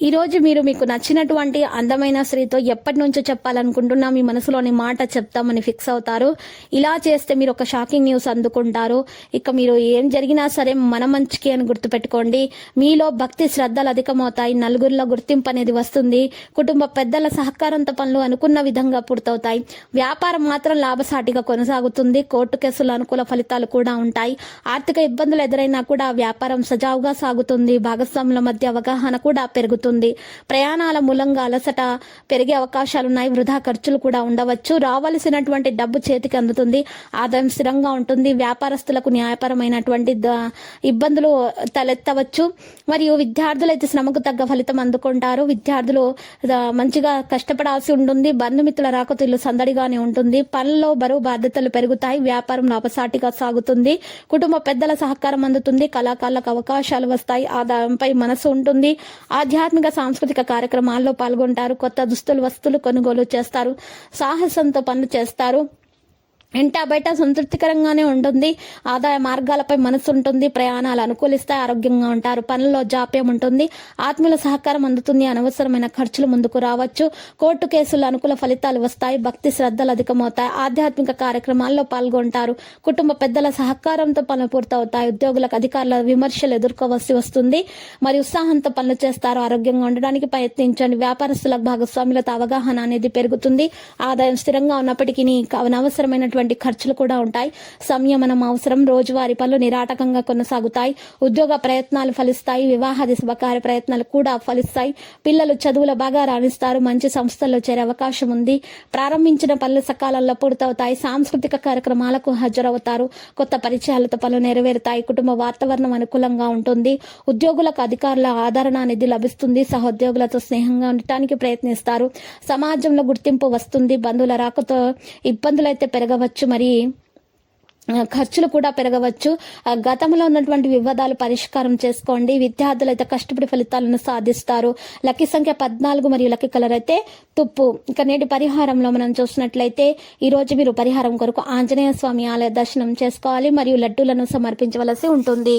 ఈరోజు మీరు మీకు నచ్చినటువంటి అందమైన స్త్రీతో ఎప్పటి నుంచో చెప్పాలనుకుంటున్నా మీ మనసులోని మాట చెప్తామని ఫిక్స్ అవుతారు. ఇలా చేస్తే మీరు ఒక షాకింగ్ న్యూస్ అందుకుంటారు. ఇక మీరు ఏం జరిగినా సరే మన మంచికి అని గుర్తుపెట్టుకోండి. మీలో భక్తి శ్రద్ధలు అధికమవుతాయి నలుగురిలో గుర్తింపు అనేది వస్తుంది. కుటుంబ పెద్దల సహకారంతో పనులు అనుకున్న విధంగా పూర్తవుతాయి. వ్యాపారం మాత్రం లాభసాటిగా కొనసాగుతుంది. కోర్టు కేసులు అనుకూల ఫలితాలు కూడా ఉంటాయి. ఆర్థిక ఇబ్బందులు ఎదురైనా కూడా వ్యాపారం సజావుగా సాగుతుంది. భాగస్వాముల మధ్య అవగాహన కూడా పెరుగుతుంది. ప్రయాణాల మూలంగా అలసట పెరిగే అవకాశాలున్నాయి. వృధా ఖర్చులు కూడా ఉండవచ్చు. రావలసినటువంటి డబ్బు చేతికి అందుతుంది. ఆదాయం స్థిరంగా ఉంటుంది. వ్యాపారస్తులకు న్యాయపరమైనటువంటి ఇబ్బందులు తలెత్తవచ్చు. మరియు విద్యార్థులు అయితే శ్రమకు తగ్గ ఫలితం అందుకుంటారు. విద్యార్థులు మంచిగా కష్టపడాల్సి ఉంటుంది. బంధుమిత్రుల రాకతీలు సందడిగానే ఉంటుంది. పనుల్లో బరువు బాధ్యతలు పెరుగుతాయి. వ్యాపారం లాభసాటిగా సాగుతుంది. కుటుంబ పెద్దల సహకారం అందుతుంది. కళాకారులకు అవకాశాలు వస్తాయి. ఆదాయంపై మనసు ఉంటుంది. ఆధ్యాత్మిక సాంస్కృతిక కార్యక్రమాల్లో పాల్గొంటారు. కొత్త దుస్తులు వస్తువులు కొనుగోలు చేస్తారు. సాహసంతో పనులు చేస్తారు. ఇంటా బయట సంతృప్తికరంగానే ఉంటుంది. ఆదాయ మార్గాలపై మనసు ఉంటుంది. ప్రయాణాలు అనుకూలిస్తాయి. ఆరోగ్యంగా ఉంటారు. పనుల్లో జాప్యం ఉంటుంది. ఆత్మీయుల సహకారం అందుతుంది. అనవసరమైన ఖర్చులు ముందుకు రావచ్చు. కోర్టు కేసులు అనుకూల ఫలితాలు వస్తాయి. భక్తి శ్రద్ధలు అధికమవుతాయి. ఆధ్యాత్మిక కార్యక్రమాల్లో పాల్గొంటారు. కుటుంబ పెద్దల సహకారంతో పనులు పూర్తవుతాయి. ఉద్యోగులకు అధికారుల విమర్శలు ఎదుర్కోవలసి వస్తుంది. మరియు ఉత్సాహంతో పనులు చేస్తారు. ఆరోగ్యంగా ఉండడానికి ప్రయత్నించండి. వ్యాపారస్తులకు భాగస్వాములతో అవగాహన అనేది పెరుగుతుంది. ఆదాయం స్థిరంగా ఉన్నప్పటికీ అనవసరమైనటువంటి ఖర్చులు కూడా ఉంటాయి. సంయమనం అవసరం రోజువారీ పనులు నిరాటకంగా కొనసాగుతాయి. ఉద్యోగ ప్రయత్నాలు ఫలిస్తాయి. వివాహాది శుభకార్య ప్రయత్నాలు కూడా ఫలిస్తాయి. పిల్లలు చదువులు బాగా రాణిస్తారు. మంచి సంస్థల్లో చేరే అవకాశం ఉంది. ప్రారంభించిన పనులు సకాలంలో పూర్తవుతాయి. సాంస్కృతిక కార్యక్రమాలకు హాజరవుతారు. కొత్త పరిచయాలతో పనులు నెరవేరుతాయి. కుటుంబ వాతావరణం అనుకూలంగా ఉంటుంది. ఉద్యోగులకు అధికారుల ఆదరణ అనేది లభిస్తుంది. సహోద్యోగులతో స్నేహంగా ఉండటానికి ప్రయత్నిస్తారు. సమాజంలో గుర్తింపు వస్తుంది. బంధువుల రాకతో ఇబ్బందులు అయితే పెరగవచ్చు మరి ఖర్చులు కూడా పెరగవచ్చు. గతంలో ఉన్నటువంటి వివాదాలు పరిష్కారం చేసుకోండి. విద్యార్థులు అయితే కష్టపడి ఫలితాలను సాధిస్తారు. లక్కీ సంఖ్య పద్నాలుగు మరియు లక్కీ కలర్ అయితే తుప్పు. ఇక నేటి పరిహారంలో మనం చూసినట్లయితే ఈ రోజు మీరు పరిహారం కొరకు ఆంజనేయ స్వామి ఆలయ దర్శనం చేసుకోవాలి మరియు లడ్డూలను సమర్పించవలసి ఉంటుంది.